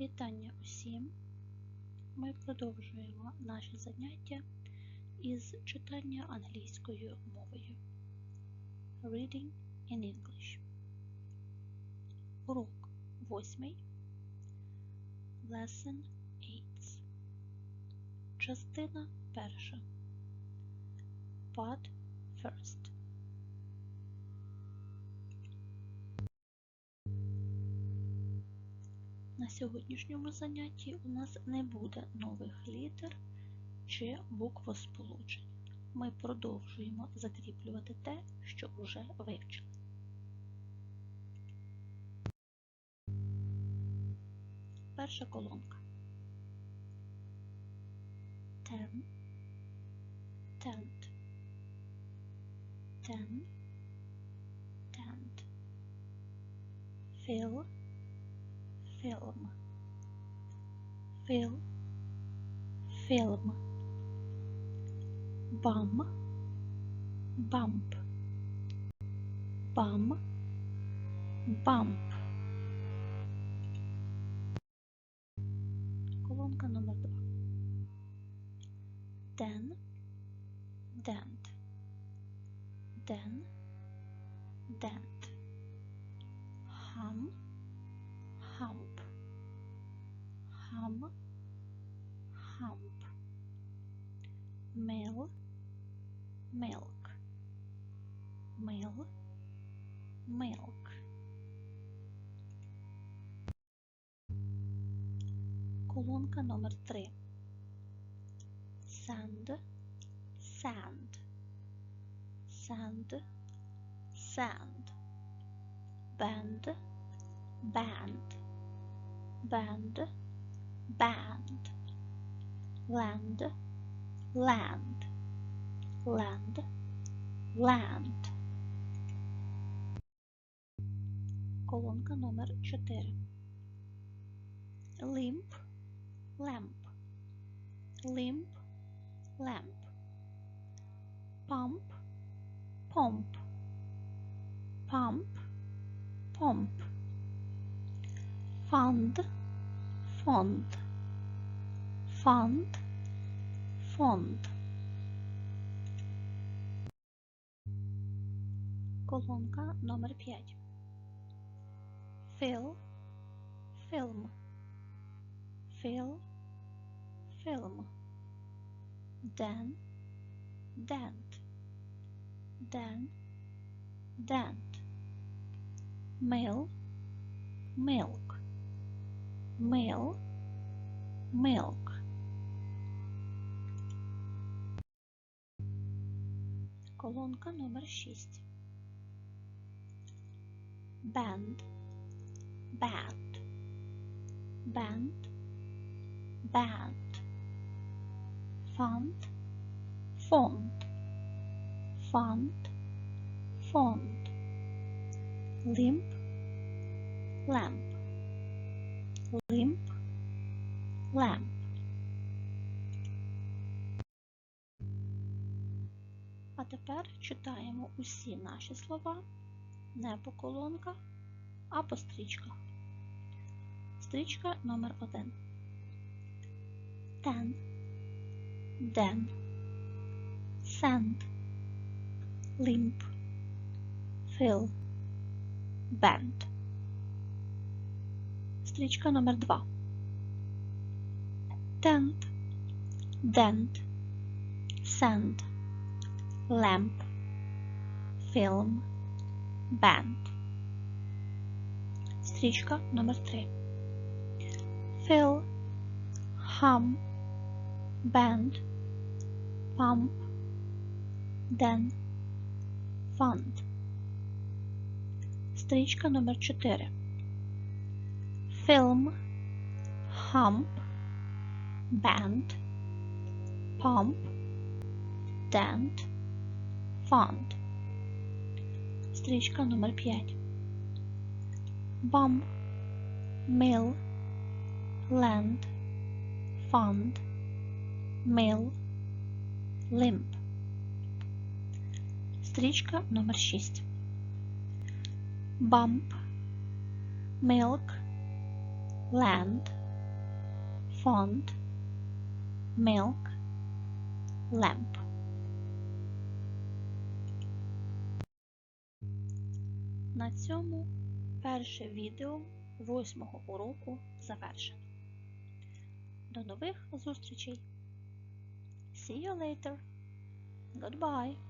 Вітання усім! Ми продовжуємо наші заняття із читання англійською мовою. Reading in English. Урок 8. Lesson 8. Частина перша. Part first. На сьогоднішньому занятті у нас не буде нових літер чи буквосполучень. Ми продовжуємо закріплювати те, що вже вивчили. Перша колонка. Ten, tent, ten, tent, fill, film, fill, film, bum, bump, bum, bump. Колонка номер два. Den, dent, den, dent, hum, hum, hump, mill, milk, mill, milk. Колонка номер три. Sand, sand, sand, sand, band, band, band, band, land, land, land, land. Колонка номер 4. Limp, lamp, limp, lamp. Pump, pomp, fond, fund, fond. Колонка номер 5. Fill, film, fill, film. Den, dent, den, dent. Mill, milk, mill, milk. Колонка номер 6. Band, band, band, band. Fund, fond, fund, fond. Limp, lamp, limp, lamp. А тепер читаємо усі наші слова не по колонках, а по стрічках. Стрічка номер 1. Ten, den, sand, limp, fill, bend. Стрічка номер 2. Tent, dent, sand, lamp, film, band. Стрічка номер 3. Fill, hum, band, pump, den, fund. Стрічка номер 4. Film, hump, band, pump, dent, fund. Стрічка номер 5. Bump, mill, land, fund, mill, limp. Стрічка номер 6. Bump, milk, land, font, milk, lamp. На цьому перше відео восьмого уроку завершено. До нових зустрічей! See you later! Goodbye!